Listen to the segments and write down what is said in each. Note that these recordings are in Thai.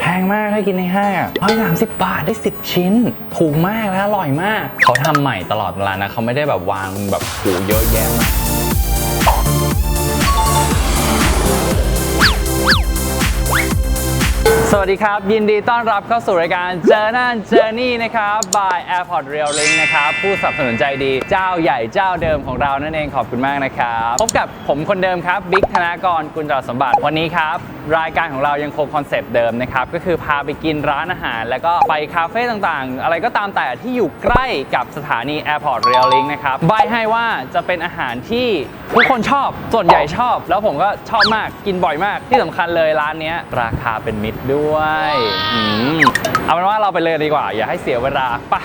แพงมากถ้ากินในห้างอะร้อยสามสิบบาทได้ 10 ชิ้น ถูกมากและอร่อยมาก เขาทำใหม่ตลอดเวลานะ เขาไม่ได้แบบวางแบบหูเยอะแยะ วัสดีครับ ยินดีต้อนรับเข้าสู่รายการเจอนั่นเจอนี่นะครับ by Airport Rail Link นะครับ ผู้สนับสนุนใจดีเจ้าใหญ่เจ้าเดิมของเรานั่นเองขอบคุณมากนะครับ พบกับผมคนเดิมครับบิ๊กธนากรกุลจรสมบัติวันนี้ครับ รายการของเรายังคงคอนเซปต์เดิมนะครับ ก็คือพาไปกินร้านอาหาร แล้วก็ไปคาเฟ่ต่างๆ อะไรก็ตามแต่ที่อยู่ใกล้กับสถานี Airport Rail Link นะครับใบให้ว่าจะเป็นอาหารที่ทุกคนชอบส่วนใหญ่ชอบ แล้วผมก็ชอบมากกินบ่อยมากที่สำคัญเลยร้านเนี้ยราคาเป็นมิตรด้วยอืมเอาเป็นว่าเราไปเลยดีกว่า อย่าให้เสียเวลาไปะ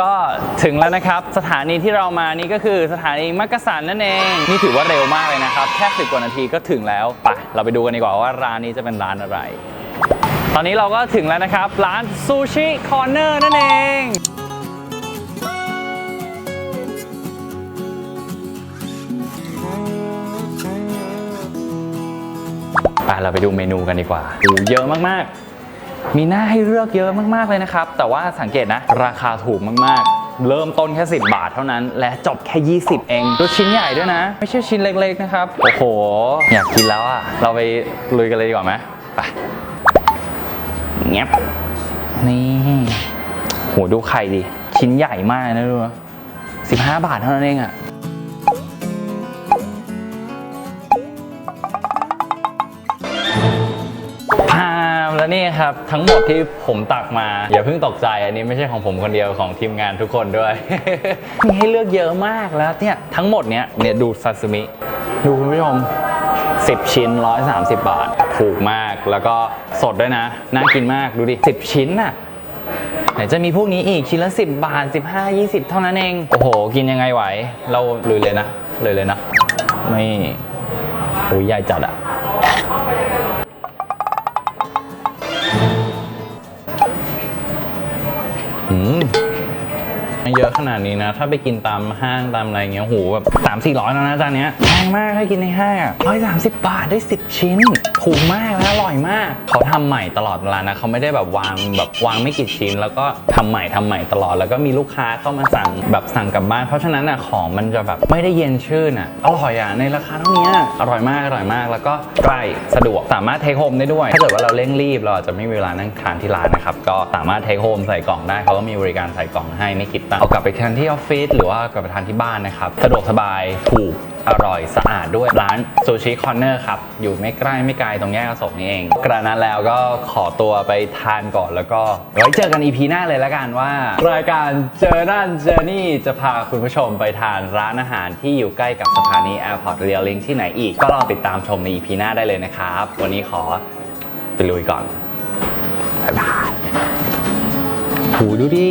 ก็ถึงแล้วนะครับ สถานีที่เรามานี่ก็คือสถานีมักกะสันนั่นเอง นี่ถือว่าเร็วมากเลยนะครับ แค่สิบกว่านาทีก็ถึงแล้วไปเราไปดูกันดีกว่าว่าร้านนี้จะเป็นร้านอะไร ตอนนี้เราก็ถึงแล้วนะครับ ร้านซูชิคอร์เนอร์นั่นเองไปเราไปดูเมนูกันดีกว่าโอ้เยอะมากๆ มีหน้าให้เลือกเยอะมากๆเลยนะครับ แต่ว่าสังเกตนะ ราคาถูกมากๆ เริ่มต้นแค่ 10 บาทเท่านั้น และจบแค่ 20 เองดูชิ้นใหญ่ด้วยนะ ไม่ใช่ชิ้นเล็กๆนะครับ โอ้โห อยากกินแล้วอะเราไปลุยกันเลยดีกว่าไหมไปเงียบนี่โหดูไข่ดิ ชิ้นใหญ่มากนะดู15บาทเท่านั้นเองอะ นี่ครับทั้งหมดที่ผมตักมาอย่าเพิ่งตกใจอันนี้ไม่ใช่ของผมคนเดียวของทีมงานทุกคนด้วย มีให้เลือกเยอะมากแล้วเนี่ยทั้งหมดเนี้ยเนี่ยดูซาซิมิดูคุณผู้ชม10 ชิ้น 130 บาท ถูกมากแล้วก็สดด้วยนะ น่ากินมากดูดิ 10 ชิ้นน่ะไหนจะมีพวกนี้อีกชิ้นละ 10 บาท 15 20 เท่านั้นเอง โอ้โห กินยังไงไหว เราลุยเลยนะ เลยเลยนะ ไม่โอ้ยใหญ่จัดอะ อืมไม่ เยอะขนาดนี้นะ ถ้าไปกินตามห้างตามอะไรเงี้ยโหแบบสามสี่ร้อยแล้วนะจานเนี้ยแพงมากถ้ากินในห้างอะร้อยสามสิบบาทได้สิบชิ้นถูกมากและอร่อยมาก เขาทำใหม่ตลอดเวลานะเขาไม่ได้แบบวางแบบวางไม่กี่ชิ้น แล้วก็ทำใหม่ทำใหม่ตลอด แล้วก็มีลูกค้าเข้ามาสั่งแบบสั่งกลับบ้าน เพราะฉะนั้นอะของมันจะแบบไม่ได้เย็นชื่นอะอร่อยอะในราคาเท่านี้อร่อยมากอร่อยมาก แล้วก็ใกล้สะดวกสามารถเทคโฮมได้ด้วย ถ้าเกิดว่าเราเร่งรีบเราอาจจะไม่มีเวลานั่งทานที่ร้านนะครับก็สามารถเทคโฮมใส่กล่องได้เขาก็มีบริการใส่กล่องให้ไม่คิดตังค์เอากลับไปทานที่ออฟฟิศหรือว่ากลับไปทานที่บ้านนะครับ สะดวกสบายถูกอร่อยสะอาดด้วยร้านซูชิคอร์เนอร์ครับ อยู่ไม่ใกล้ไม่ไกลตรงแยกอโศกนี่เอง กระนั้นแล้วก็ขอตัวไปทานก่อนแล้วก็ไว้เจอกันอีพีหน้าเลยละกันว่า รายการเจอนั่นเจอนี่จะพาคุณผู้ชมไปทานร้านอาหารที่อยู่ใกล้กับสถานี Airport Rail Link ที่ไหนอีก ก็ลองติดตามชมในอีพีหน้าได้เลยนะครับ วันนี้ขอไปลุยก่อนบ๊ายบายหูดูดิ